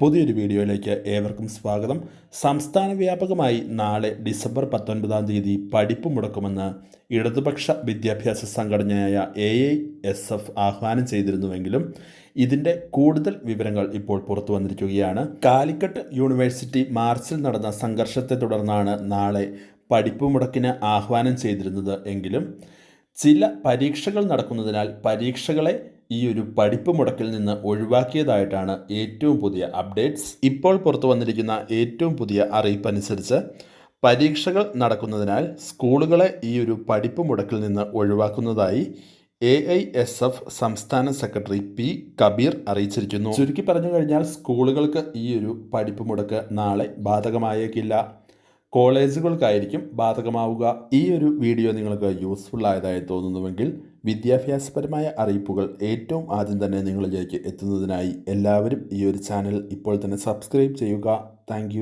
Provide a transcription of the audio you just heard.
പുതിയൊരു വീഡിയോയിലേക്ക് ഏവർക്കും സ്വാഗതം. സംസ്ഥാന വ്യാപകമായി നാളെ ഡിസംബർ പത്തൊൻപതാം തീയതി പഠിപ്പ് മുടക്കുമെന്ന് ഇടതുപക്ഷ വിദ്യാഭ്യാസ സംഘടനയായ എ ഐ എസ് എഫ് ആഹ്വാനം ചെയ്തിരുന്നുവെങ്കിലും ഇതിന്റെ കൂടുതൽ വിവരങ്ങൾ ഇപ്പോൾ പുറത്തു വന്നിരിക്കുകയാണ്. കാലിക്കട്ട് യൂണിവേഴ്സിറ്റി മാർച്ചിൽ നടന്ന സംഘർഷത്തെ തുടർന്നാണ് നാളെ പഠിപ്പ് മുടക്കിന് ആഹ്വാനം ചെയ്തിരുന്നത് എങ്കിലും ചില പരീക്ഷകൾ നടക്കുന്നതിനാൽ പരീക്ഷകളെ ഈ ഒരു പഠിപ്പ് മുടക്കിൽ നിന്ന് ഒഴിവാക്കിയതായിട്ടാണ് ഏറ്റവും പുതിയ അപ്ഡേറ്റ്സ്. ഇപ്പോൾ പുറത്തു വന്നിരിക്കുന്ന ഏറ്റവും പുതിയ അറിയിപ്പ് അനുസരിച്ച് പരീക്ഷകൾ നടക്കുന്നതിനാൽ സ്കൂളുകളെ ഈ ഒരു പഠിപ്പ് മുടക്കിൽ നിന്ന് ഒഴിവാക്കുന്നതായി എ ഐ എസ് എഫ് സംസ്ഥാന സെക്രട്ടറി പി കബീർ അറിയിച്ചിരിക്കുന്നു. ചുരുക്കി പറഞ്ഞു കഴിഞ്ഞാൽ സ്കൂളുകൾക്ക് ഈ ഒരു പഠിപ്പ് മുടക്ക് നാളെ ബാധകമായേക്കില്ല. കോളേജുകൾക്കായിരിക്കും ബാധകമാവുക. ഈ ഒരു വീഡിയോ നിങ്ങൾക്ക് യൂസ്ഫുൾ ആയതായി തോന്നുന്നുവെങ്കിൽ വിദ്യാഭ്യാസപരമായ അറിയിപ്പുകൾ ഏറ്റവും ആദ്യം തന്നെ നിങ്ങളിലേക്ക് എത്തുന്നതിനായി എല്ലാവരും ഈ ഒരു ചാനൽ ഇപ്പോൾ തന്നെ സബ്സ്ക്രൈബ് ചെയ്യുക. താങ്ക്